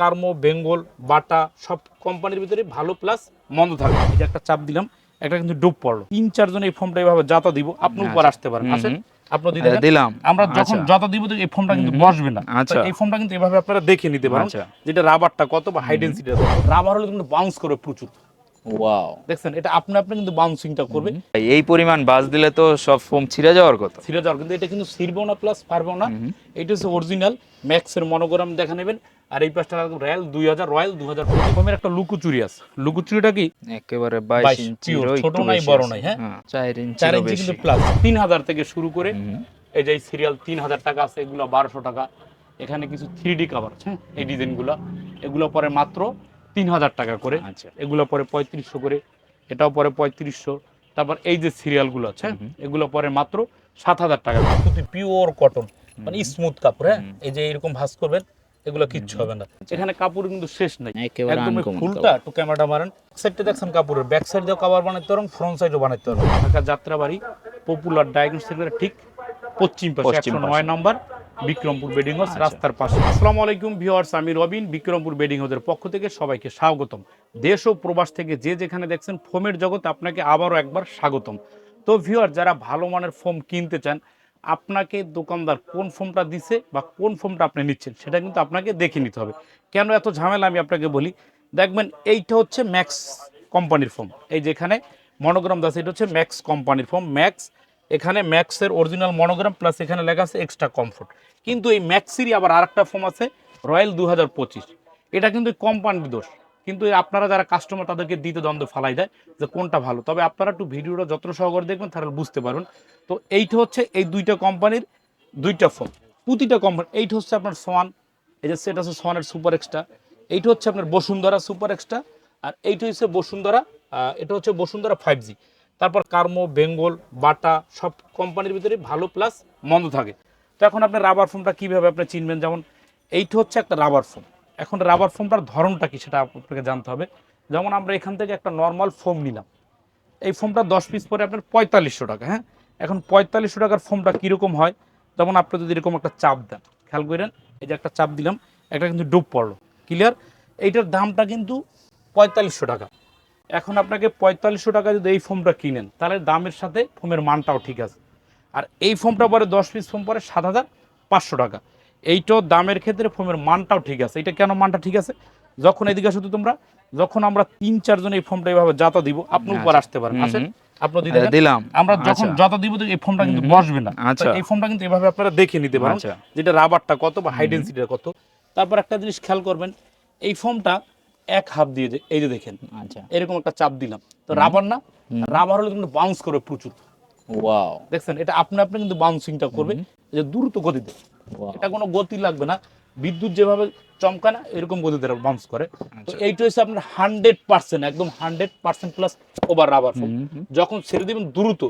কার্মো বেঙ্গল বাটা সব কোম্পানির ভিতরে ভালো প্লাস মন্দ থাকবে। যে একটা চাপ দিলাম একটা কিন্তু ডুব পড়ল। তিন চারজন এই ফর্মটা এইভাবে যাতা দিব আপনি উপর আসতে পারেন আসেন হুম। আপনার দিদি আচ্ছা, দিলাম। আমরা যখন আচ্ছা। যত দিব এই ফর্মটা কিন্তু বসবে না। আচ্ছা। এই ফর্মটা কিন্তু এভাবে আপনারা দেখে নিতে পারেন আচ্ছা। যেটা রাবারটা কত বা হাই ডেন্সিটি রাবার হলে কিন্তু বাউন্স করে প্রচুর। ওয়াও দেখছেন এটা আপনি আপনি কিন্তু বাউন্সিংটা করবে। এই পরিমাণ বাস দিলে তো সব ফোম ছিঁড়ে যাওয়ার কথা। ছিঁড়ে যাওয়ার কিন্তু এটা কিন্তু ছিঁড়বেও না প্লাস পারবেও না। এটা হচ্ছে অরিজিনাল ম্যাক্সের মনোগ্রাম দেখা নেবেন। আর এই পাশটা রয়্যাল দুই হাজার রয়্যাল দু হাজার রকমের একটা লুকুচুরি আছে। লুকুচুরিটা কি? একেবারে বাইশ ইঞ্চি ছোট নাই, বড় নাই, হ্যাঁ? চার ইঞ্চি চার ইঞ্চি কিন্তু প্লাস তিন হাজার থেকে শুরু করে এই যে সিরিয়াল তিন হাজার টাকা আছে এগুলো বারোশো টাকা। এখানে কিছু থ্রি ডি কাভার হ্যাঁ? এই ডিজাইনগুলো এগুলো পরে মাত্র তিন হাজার টাকা করে। আচ্ছা। এগুলো পরে পঁয়ত্রিশশো করে। এটাও পরে পঁয়ত্রিশশো। তারপর এই যে সিরিয়ালগুলো আছে হ্যাঁ, এগুলো পরে মাত্র সাত হাজার টাকা পিওর কটন মানে স্মুথ কাপড় হ্যাঁ? এই যে এরকম ভাঁজ করবেন এগুলো কিচ্ছু হবে না। এখানে কাপড় কিন্তু শেষ নাই। একদম ফুলটা একটু ক্যামেরাটা মারেন। সাইডটা দেখছেন কাপড়ের। ব্যাক সাইড দিয়েও কাভার বানাইতে পারেন ফ্রন্ট সাইডও বানাইতে পারেন। ঢাকা যাত্রাবাড়ি পপুলার ডায়াগনস্টিকের ঠিক পশ্চিম পাশে একশো নয় নম্বর বিক্রমপুর বেডিং হাউস আচ্ছা। রাস্তার পাশে। আসসালামু আলাইকুম ভিউয়ার্স আমি রবিন বিক্রমপুর বেডিং হাউসের পক্ষ থেকে সবাইকে স্বাগতম। দেশ ও প্রবাস থেকে যে যেখানে দেখছেন ফোমের জগৎ আপনাকে আবারও একবার স্বাগতম। তো ভিউয়ার যারা ভালো মানের ফোম কিনতে চান আপনাকে দোকানদার কোন ফোমটা দিছে বা কোন ফোমটা আপনি নিচ্ছেন, সেটা কিন্তু আপনাকে দেখে নিতে হবে। কেন এত ঝামেলা আমি আপনাকে বলি? দেখবেন এইটা হচ্ছে ম্যাক্স কোম্পানির ফোম এই যেখানে মনোগ্রাম দাস এটা হচ্ছে ম্যাক্স কোম্পানির ফোম ম্যাক্স, এখানে ম্যাক্সের অরিজিনাল মনোগ্রাম, প্লাস এখানে লেখা আছে এক্সট্রা কমফোর্ট। কিন্তু এই ম্যাক্সেরই আবার আরেকটা ফোম আছে, রয়্যাল দু হাজার পঁচিশ। এটা কিন্তু কোম্পানির দোষ। কিন্তু আপনারা যারা কাস্টমার তাদেরকে দিতে দ্বন্দ্ব ফালাই দেয় যে কোনটা ভালো। তবে আপনারা একটু ভিডিওটা যত্ন সহকারে দেখবেন, তাহলে বুঝতে পারবেন। তো এইটা হচ্ছে এই দুইটা কোম্পানির দুইটা ফোন প্রতিটা কোম্পানি এইটা হচ্ছে আপনার সোয়ান, এই যে সেটা হচ্ছে সোয়ানের সুপার এক্সট্রা এইটা হচ্ছে আপনার বসুন্ধরা সুপার এক্সট্রা আর এইটা হচ্ছে বসুন্ধরা এটা হচ্ছে বসুন্ধরা ফাইভ জি তারপর কার্মো, বেঙ্গল, বাটা, সব কোম্পানির ভিতরে ভালো প্লাস মন্দ থাকে। তো এখন আপনি রাবার ফোমটা কীভাবে আপনি চিনবেন? যেমন এইটা হচ্ছে একটা রাবার ফোম এখন রাবার ফোমটার ধরনটা কি সেটা আপনাকে জানতে হবে। যেমন আমরা এখান থেকে একটা নর্মাল ফোম নিলাম। এই ফোমটা দশ পিস পরে আপনার পঁয়তাল্লিশশো টাকা হ্যাঁ? এখন পঁয়তাল্লিশশো টাকার ফোমটা কীরকম হয়? যেমন আপনি যদি এরকম একটা চাপ দেন, খেয়াল করেন, এই যে একটা চাপ দিলাম, একটা কিন্তু ডুব পড়ল ক্লিয়ার এইটার দামটা কিন্তু পঁয়তাল্লিশশো টাকা। এখন আপনাকে পঁয়তাল্লিশশো টাকা যদি এই ফোমটা কিনেন, তাহলে দামের সাথে ফোমের মানটাও ঠিক আছে। আর এই ফোমটা পরে দশ পিস ফোম পরে সাত হাজার পাঁচশো টাকা। এইটাও দামের ক্ষেত্রে ফোমের মানটাও ঠিক আছে। এটা কেন মানটা ঠিক আছে? যখন এদিকে শুধু তোমরা যখন আমরা তিন চারজন এই ফোমটা এইভাবে যাতা দিব আপনি উপর আসতে পারেন। আসেন আপনার দিদি দিলাম। আমরা যখন। দিব এই ফোমটা কিন্তু বসবে না। এই ফোমটা কিন্তু এভাবে আপনারা দেখে নিতে পারেন। যেটা রাবারটা কত বা হাই কত। তারপর একটা জিনিস খেয়াল করবেন এই ফোমটা এক হাফ দিয়ে এই যে দেখেন আচ্ছা। এরকম একটা চাপ দিলাম। তো রাবার না রাবার হলে কিন্তু বাউন্স করবে প্রচুর। ওয়াও দেখছেন এটা আপনি আপনি কিন্তু বাউন্সিংটা করবে যে দ্রুত গতিতে. এটা কোনো গতি লাগবে না। বিদ্যুৎ যেভাবে চমকা না এরকম গতিতে বাউন্স করে। তো আচ্ছা। এইটা হচ্ছে আপনার হান্ড্রেড পার্সেন্ট একদম hundred percent plus over rubber. যখন ছেড়ে দিবেন দ্রুত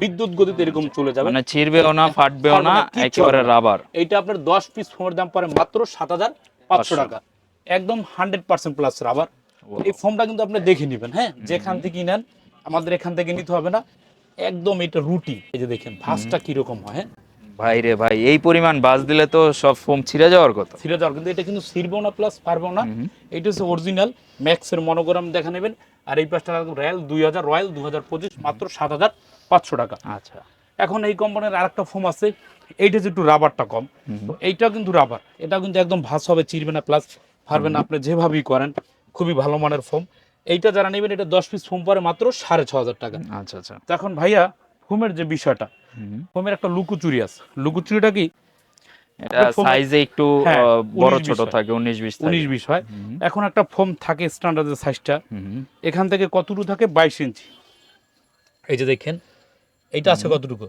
বিদ্যুৎ গতিতে এরকম চলে যাবে। মানে ছিড়বেও না ফাটবেও না না, একেবারে রাবার এইটা আপনার দশ পিস ফোমের দাম পড়ে মাত্র সাত হাজার পাঁচশো পাঁচশো। টাকা। একদম হান্ড্রেড পার্সেন্ট প্লাস রাবার এই ফোমটা কিন্তু আপনি দেখে নেবেন হ্যাঁ? যেখান থেকে নেন আমাদের এখান থেকে নিতে হবে না। একদম এটা রুটি। এই যে দেখেন ভাঁজটা কীরকম হয় হ্যাঁ? ভাই রে ভাই এই পরিমাণ বাস দিলে তো সব ফোম ছিঁড়ে যাওয়ার কথা। ছিঁড়ে যাওয়ার কিন্তু এটা কিন্তু ছিঁড়বেও না। প্লাস পারবেও না এটা হচ্ছে অরিজিনাল ম্যাক্সের মনোগ্রাম দেখা নেবেন। আর এই পাশটা রয়্যাল দুই হাজার রয়্যাল দু হাজার পঁচিশ মাত্র সাত হাজার পাঁচশো টাকা। আচ্ছা। এখন এই কোম্পানির আরেকটা ফোম আছে। এইটা হচ্ছে একটু রাবারটা কম। তো এইটাও কিন্তু রাবার এটা কিন্তু একদম ভাস হবে চিরবে না প্লাস পারবেন না আপনি যেভাবেই করেন খুবই ভালো মানের ফোম। এইটা যারা নেবেন এটা দশ পিস ফোম পরে মাত্র সাড়ে ছ হাজার টাকা। আচ্ছা আচ্ছা। এখন ভাইয়া ফোমের যে বিষয়টা। ফোমের একটা লুকোচুরি আছে। লুকোচুরিটা কি? সাইজে একটু হ্যাঁ, বড় ছোট থাকে উনিশ বিশ উনিশ বিশ হয়। এখন একটা ফোম থাকে স্ট্যান্ডার্ডের সাইজটা এখান থেকে কতটুকু থাকে? বাইশ ইঞ্চি। এই যে দেখেন এইটা আছে কতটুকু?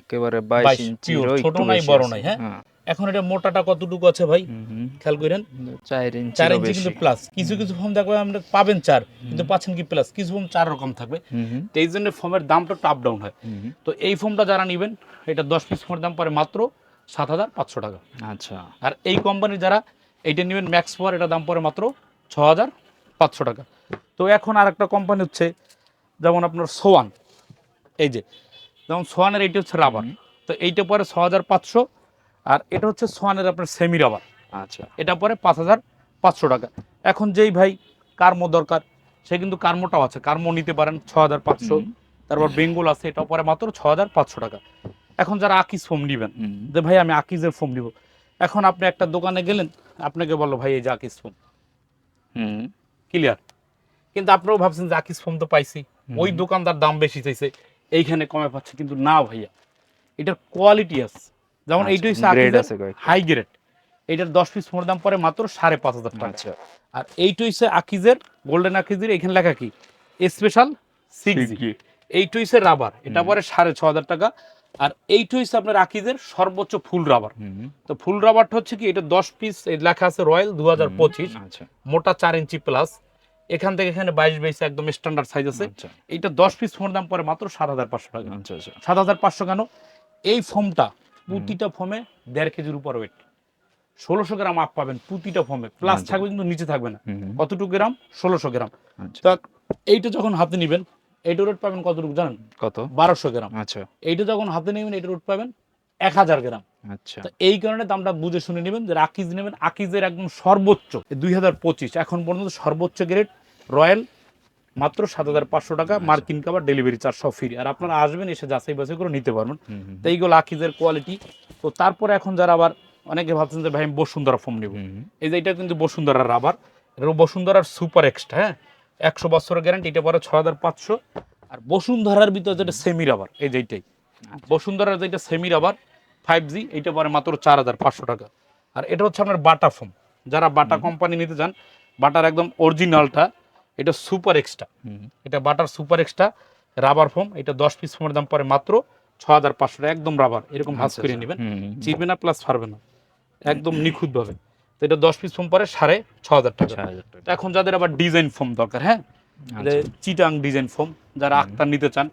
একেবারে বাইশ 22 ইঞ্চি ছোট নাই, বড় নাই, হ্যাঁ? এখন এটা মোটাটা কতটুকু আছে ভাই? খেয়াল করেন। চার ইঞ্চি চার ইঞ্চি কিন্তু প্লাস কিছু কিছু ফোম দেখবে আমরা পাবেন চার কিন্তু পাচ্ছেন কি প্লাস কিছু ফোম চার রকম থাকবে। তো এই জন্য ফোমের দামটা একটু আপ ডাউন হয়। তো এই ফোমটা যারা নেবেন এটা দশ পিস ফোমের দাম পড়ে মাত্র সাত হাজার পাঁচশো টাকা। আচ্ছা। আর এই কোম্পানির যারা এইটা নেবেন ম্যাক্স পাওয়ার এটা দাম পরে মাত্র ছ হাজার পাঁচশো টাকা। তো এখন আর একটা কোম্পানি হচ্ছে যেমন আপনার সোয়ান। এই যে যেমন সোয়ানের এইটা হচ্ছে রাবার তো এইটা পরে ছ হাজার পাঁচশো। আর এটা হচ্ছে সোয়ানের আপনার সেমি রাবার আচ্ছা। এটা পরে পাঁচ হাজার পাঁচশো টাকা। এখন যেই ভাই কার্মো দরকার সে কিন্তু কার্মোটাও আছে। কার্মো নিতে পারেন ছ হাজার পাঁচশো। তারপর বেঙ্গল আছে এটা পরে মাত্র ছ হাজার পাঁচশো টাকা। এখন যারা আকিস ফোম নিবেন যে ভাই আমি আকিজের ফোম নিব। এখন আপনি একটা দোকানে গেলেন আপনাকে বলল ভাই এই যে আকিস ফোম হুম, ক্লিয়ার কিন্তু আপনারাও ভাবছেন যে আকিস ফোম তো পাইছি। ওই দোকানদার দাম বেশি চাইছে এইখানে কমে পাচ্ছে। কিন্তু না ভাইয়া এটার কোয়ালিটি আছে। যেমন এইটা হচ্ছে আচ্ছা, আছে কয়েকটা। হাই গ্রেড এইটার দশ পিস ফোনের দাম পরে মাত্র সাড়ে পাঁচ হাজার টাকা। আচ্ছা। আর এইটা হচ্ছে আকিজের গোল্ডেন আকিজের এখানে লেখা কি? স্পেশাল সিক্স জি এইটা হচ্ছে রাবার এটা পরে সাড়ে ছ হাজার টাকা। আর এইটা হচ্ছে আপনার আকিজের সর্বোচ্চ ফুল রাবার তো ফুল রাবারটা হচ্ছে কি এটা দশ পিস লেখা আছে রয়্যাল দু হাজার পঁচিশ। আচ্ছা। মোটা চার ইঞ্চি প্লাস এখান থেকে এখানে বাইশ বাইশ একদম স্ট্যান্ডার্ড সাইজ আছে। এইটা দশ পিস ফোন দাম পরে মাত্র সাত হাজার পাঁচশো টাকা। সাত হাজার পাঁচশো কেন? এই ফোমটা প্রতিটা ফোমে দেড় কেজির উপর ওয়েট ষোলোশো গ্রাম আপ পাবেন প্রতিটা ফোমে। প্লাস আচ্ছা। থাকবে কিন্তু নিচে থাকবে না। কতটুকু গ্রাম? ষোলোশো গ্রাম। আচ্ছা। এইটা যখন হাতে নিবেন এইটার রেট পাবেন কতটুকু জানেন? কত? বারোশো গ্রাম। আচ্ছা। এইটা যখন হাতে নেবেন এইটার রেট পাবেন এক হাজার গ্রাম। আচ্ছা। তো এই কারণে দামটা বুঝে শুনে নেবেন যে আকিজ নেবেন আকিজের একদম সর্বোচ্চ। দুই হাজার পঁচিশ এখন পর্যন্ত সর্বোচ্চ গ্রেড রয়্যাল মাত্র সাত হাজার পাঁচশো টাকা মার্কিন কাবার ডেলিভারি চার্জ সব ফ্রি। আর আপনারা আসবেন এসে যাচাই বাছাই করে নিতে পারবেন। তো এইগুলো আকিজের কোয়ালিটি তো তারপরে এখন যারা আবার অনেকে ভাবছেন যে ভাই আমি বসুন্ধরা ফোন নিব। এই যে এটা কিন্তু বসুন্ধরার রাবার এটা বসুন্ধরার সুপার এক্সট্রা হ্যাঁ? একশো বছরের গ্যারান্টি এটা পরে ছ হাজার পাঁচশো। আর বসুন্ধরার ভিতরে যেটা সেমি রাবার এই যে এইটাই। বসুন্ধরার যেটা সেমি রাবার ফাইভ জি এইটা পরে মাত্র চার হাজার পাঁচশো টাকা। আর এটা হচ্ছে আপনার বাটা ফোম যারা বাটা কোম্পানি নিতে চান বাটার একদম অরিজিনালটা এটা সুপার এক্সট্রা এটা butter super extra rubber foam এটা দশ পিস ফোমের দাম পরে মাত্র ছ হাজার পাঁচশো টাকা একদম রাবার এরকম ভাস আচ্ছা, করে আচ্ছা, নেবেন। চিরবে না প্লাস ফারবে না। একদম নিখুঁতভাবে। তো এটা দশ পিস ফোম পরে সাড়ে ছ হাজার টাকা। এখন যাদের আবার ডিজাইন ফোম দরকার হ্যাঁ? আচ্ছা, চিটাং ডিজাইন ফোম যারা আক্তার নিতে চান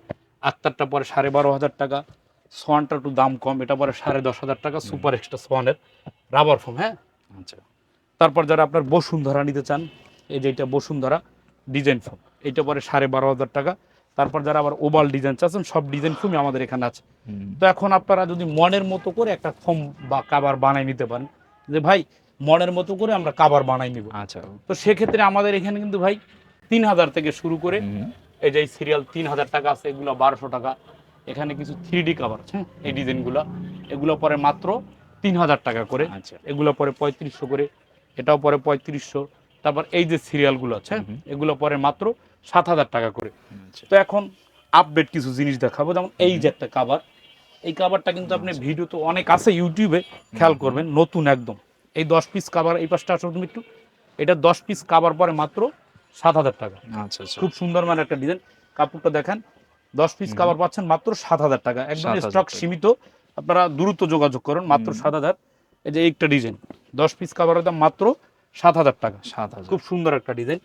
আক্তারটা পরে সাড়ে বারো হাজার টাকা। সোয়ানটা একটু দাম কম এটা পরে সাড়ে দশ হাজার টাকা সুপার এক্সট্রা সোয়ানের রাবার ফোম হ্যাঁ? আচ্ছা। তারপর যারা আপনার বসুন্ধরা নিতে চান এই যে এটা বসুন্ধরা ডিজাইন ফোম। এটা পরে সাড়ে বারো হাজার টাকা। তারপর যারা আবার ওভাল ডিজাইন চাচ্ছেন সব ডিজাইন ফোমই আমাদের এখানে আছে। তো এখন আপনারা যদি মনের মতো করে একটা ফোম বা কাবার বানাই নিতে পারেন যে ভাই মনের মতো করে আমরা কাবার বানাই নিব। আচ্ছা। তো সেক্ষেত্রে আমাদের এখানে কিন্তু ভাই তিন হাজার থেকে শুরু করে এই যে সিরিয়াল তিন হাজার টাকা আছে এগুলো বারোশো টাকা। এখানে কিছু থ্রি ডি কাভার আছে হ্যাঁ, এই ডিজাইনগুলো। এগুলো পরে মাত্র তিন হাজার টাকা করে। আচ্ছা। এগুলো পরে পঁয়ত্রিশশো করে। এটাও পরে পঁয়ত্রিশশো। তারপর এই যে সিরিয়ালগুলো আছে এগুলো পরে মাত্র সাত হাজার টাকা করে। আচ্ছা। তো এখন আপডেট কিছু জিনিস দেখাবো যেমন এই যে একটা কাভার এই কাভারটা কিন্তু আপনি ভিডিও তো অনেক আছে ইউটিউবে খেয়াল করবেন নতুন একদম। এই দশ পিস কাভার এই পাশটা আসো তুমি একটু। এটা দশ পিস কাভার পরে মাত্র সাত হাজার টাকা। আচ্ছা আচ্ছা। খুব সুন্দর মানে একটা ডিজাইন কাপড়টা দেখেন দশ পিস কাবার পাচ্ছেন মাত্র সাত হাজার টাকা। একদম স্টক সীমিত। আপনারা দ্রুত যোগাযোগ করুন মাত্র সাত হাজার। এই যে একটা ডিজাইন দশ পিস কাবারের দাম মাত্র সাত হাজার টাকা। সাত হাজার। খুব সুন্দর একটা ডিজাইন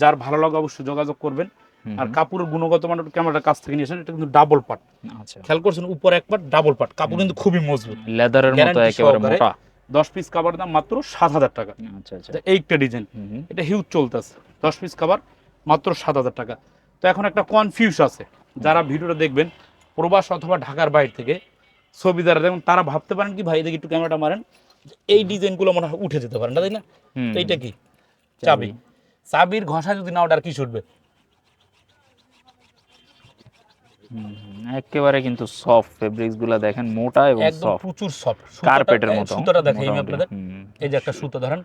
যার ভালো লাগে অবশ্যই যোগাযোগ করবেন। আর কাপড়ের গুণগত মান ক্যামেরার কাছ থেকে নিয়েছেন এটা কিন্তু ডাবল পাট আচ্ছা। খেয়াল করছেন উপর এক পাট ডাবল পাট কাপড় কিন্তু খুবই মজবুত। লেদারের মতো একেবারে মোটা। দশ পিস কাভারের দাম মাত্র সাত হাজার টাকা। আচ্ছা আচ্ছা। এইটা ডিজাইন এটা হিউজ চলতেছে। দশ পিস কাভার মাত্র সাত হাজার টাকা। তো এখন একটা কনফিউজ আছে। যারা ভিডিওটা দেখবেন প্রবাস অথবা ঢাকার বাইরে থেকে ছবি যারা দেখবেন তারা ভাবতে পারেন কি ভাই দেখি একটু ক্যামেরাটা মারেন। এই ডিজাইনগুলো মনে হয় উঠে যেতে পারেন না তাই না? তো এইটা কি? চাবি। চাবির ঘষা যদি না ওটার কি ছুটবে? একেবারে কিন্তু সফট ফেব্রিক্সগুলা দেখেন মোটা এবং একদম প্রচুর সফট কার্পেটের মতো। সুতোটা আমি আপনাদের। এই যে একটা সুতো ধরেন।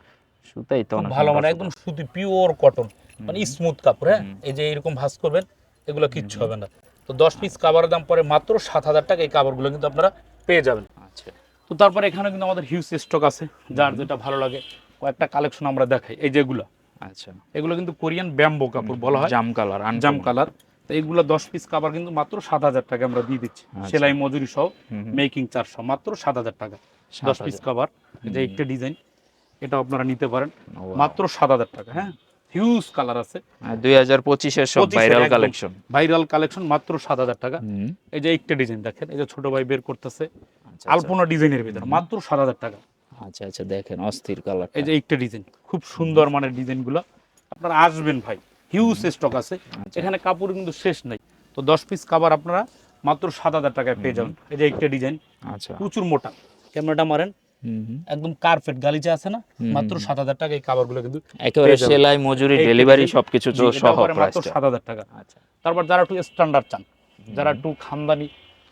সুতাই তো ভালো মানে একদম সুতি পিওর কটন মানে স্মুথ কাপড় হ্যাঁ? এই যে এরকম ভাঁজ করবেন এগুলো কিচ্ছু হবে না। তো দশ পিস কাবারের দাম পরে মাত্র সাত হাজার টাকা এই কাপড়গুলো কিন্তু আপনারা পেয়ে যাবেন। আচ্ছা। তো তারপরে এখানে কিন্তু আমাদের হিউজ স্টক আছে যার যেটা ভালো লাগে। কয়েকটা কালেকশন আমরা দেখাই এই যেগুলো। আচ্ছা। এগুলো কিন্তু কোরিয়ান ব্যাম্বো কাপড় বলা হয়। জাম কালার জাম কালার। তো এইগুলো দশ পিস কাবার কিন্তু মাত্র সাত হাজার টাকা আমরা দিয়ে দিচ্ছি। আচ্ছা। সেলাই মজুরি সহ। মেকিং চার্জ সহ মাত্র সাত হাজার টাকা। দশ পিস কাবার যে একটা ডিজাইন এটা আপনারা নিতে পারেন। মাত্র সাত হাজার টাকা হ্যাঁ? হিউজ কালার আছে। দুই হাজার পঁচিশের সব ভাইরাল কালেকশন ভাইরাল কালেকশন মাত্র সাত হাজার টাকা। এই যে একটা ডিজাইন দেখেন এই যে ছোট ভাই বের করতেছে আলপনা ডিজাইনের ভিতরে মাত্র সাত হাজার টাকা। আচ্ছা আচ্ছা দেখেন অস্থির কালার এই যে একটা ডিজাইন খুব সুন্দর মানের ডিজাইনগুলো আপনারা আসবেন ভাই হিউজ স্টক আছে। আচ্ছা। এখানে কাপড় কিন্তু শেষ নাই। তো দশ পিস কাবার আপনারা মাত্র সাত হাজার টাকায় পেয়ে যাবেন। এই যে একটা ডিজাইন আচ্ছা। প্রচুর মোটা। ক্যামেরাটা মারেন। একদম কার্পেট গালিচা আছে না? মাত্র সাত হাজার টাকা এই কাভারগুলো কিন্তু একেবারে সেলাই মজুরি ডেলিভারি সবকিছু সহ মাত্র সাত হাজার টাকা। আচ্ছা। তারপর যারা একটু স্ট্যান্ডার্ড চান যারা একটু খানদানি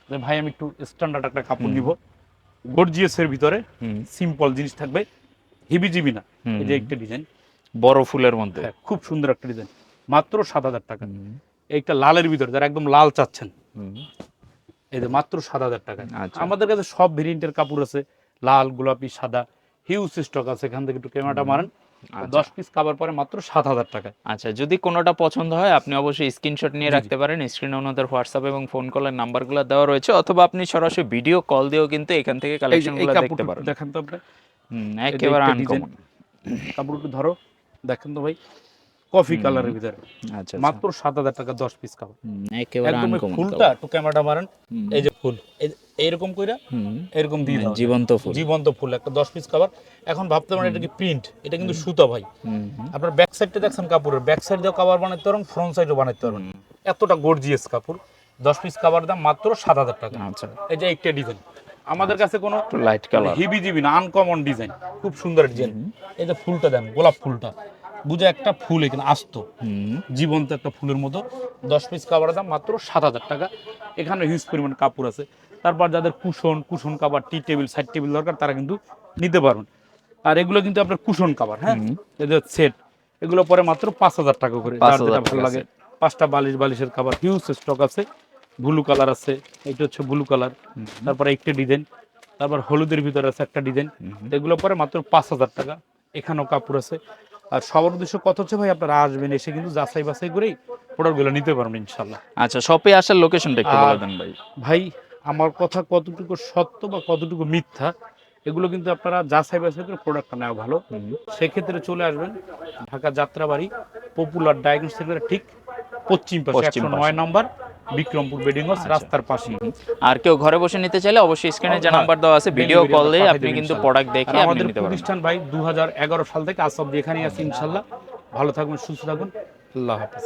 যে ভাই আমি একটু স্ট্যান্ডার্ড একটা কাপড়। নিব গর্জিয়াসের ভিতরে সিম্পল জিনিস থাকবে হিবি জিবি না এই যে একটা ডিজাইন বড় ফুলের মধ্যে। খুব সুন্দর একটা ডিজাইন মাত্র সাত হাজার টাকা। এইটা লালের ভিতরে যারা একদম লাল চাচ্ছেন। এই যে মাত্র সাত হাজার টাকা। আচ্ছা। আমাদের কাছে সব ভেরিয়েন্টের কাপড় আছে। লাল গোলাপি সাদা হিউজ স্টক আছে। এখান থেকে একটু ক্যামেরাটা মারেন। আচ্ছা। দশ পিস কাবার পরে মাত্র সাত হাজার টাকা আচ্ছা যদি কোনোটা পছন্দ হয় আপনি অবশ্যই স্ক্রিনশট নিয়ে। রাখতে পারেন। স্ক্রিনে ওনাদের হোয়াটসঅ্যাপ এবং ফোন কলের নাম্বারগুলো দেওয়া রয়েছে অথবা আপনি সরাসরি ভিডিও কল দিয়েও কিন্তু এখান থেকে এই এই কালেকশনগুলো দেখতে পারেন। দেখেন তো আপনি। হুম, একেবারে আনকমন কাপড় একটু ধরো দেখেন তো ভাই কফি কালারের ভিতরে। আচ্ছা মাত্র সাত হাজার টাকা দশ পিস কাপড় একেবারে আনকমন ফুলটা একটু ক্যামেরাটা মারেন। এই যে ফুল এইরকম কইরা এরকম দিয়ে দাও। জীবন্ত ফুল। জীবন্ত ফুল একটা দশ পিস কাভার এখন ভাবতে পারেন এটা কি প্রিন্ট এটা কিন্তু সুতা ভাই। আপনার ব্যাক সাইডটা দেখছেন কাপড়ের। ব্যাক সাইড দিয়েও কাভার বানাতে পারেন ফ্রন্ট সাইডও বানাতে পারবেন হুম। এতটা গর্জিয়াস কাপড়। দশ পিস কাভার দাম মাত্র সাত হাজার টাকা। আচ্ছা। এই যে একটা ডিজাইন আমাদের কাছে কোনো লাইট কালার হিবি জিবি না আনকমন ডিজাইন খুব সুন্দর ডিজাইন এই যে ফুলটা দেন গোলাপ ফুলটা। বুঝে একটা ফুল এখানে আসতো। জীবন্ত একটা ফুলের মতো। দশ পিস কাপড়ের দাম মাত্র সাত হাজার টাকা। এখানে হিউজ পরিমাণ কাপড় আছে। তারপর যাদের কুশন কুশন কাবার টি টেবিল সাইড টেবিল দরকার তারা কিন্তু নিতে পারবেন আর এগুলো কিন্তু আপনার কুশন কাবার হ্যাঁ? এদের সেট এগুলো পরে মাত্র পাঁচ হাজার টাকা করে। যেটা ভালো লাগে। পাঁচটা বালিশ বালিশের কাবার হিউজ স্টক আছে। ব্লু কালার আছে এটা হচ্ছে ব্লু কালার তারপরে একটা ডিজাইন তারপর হলুদের ভিতরে আছে একটা ডিজাইন এগুলো পরে মাত্র পাঁচ হাজার টাকা। এখানেও কাপড় আছে। আর সবার উদ্দেশ্য কত হচ্ছে ভাই? আপনারা আসবেন এসে কিন্তু যাচাই বাছাই করেই প্রোডাক্টগুলো নিতে পারবেন ইনশাল্লাহ আচ্ছা শপে আসার লোকেশনটা একটু বলে দেন ভাই। ভাই আমার কথা কতটুকু সত্য বা কতটুকু মিথ্যা এগুলো কিন্তু আপনারা যাচাই বাছাই করে প্রোডাক্টটা নেওয়া ভালো। সেক্ষেত্রে চলে আসবেন Dhaka Jatrabari Popular Diagnostic Centre ঠিক পশ্চিম পাশে একশো নয় নম্বর বিক্রমপুর বেডিং হাউস আচ্ছা। রাস্তার পাশে। আর কেউ ঘরে বসে নিতে চাইলে অবশ্যই স্ক্রিনে যে হ্যাঁ, নাম্বার দেওয়া আছে ভিডিও কল দিয়ে আপনি কিন্তু প্রোডাক্ট দেখে আপনি আমাদের প্রতিষ্ঠান ভাই দু হাজার এগারো সাল থেকে আজ অব্দি এখানেই আছে ইনশাল্লাহ। ভালো থাকবেন সুস্থ থাকুন আল্লাহ হাফেজ।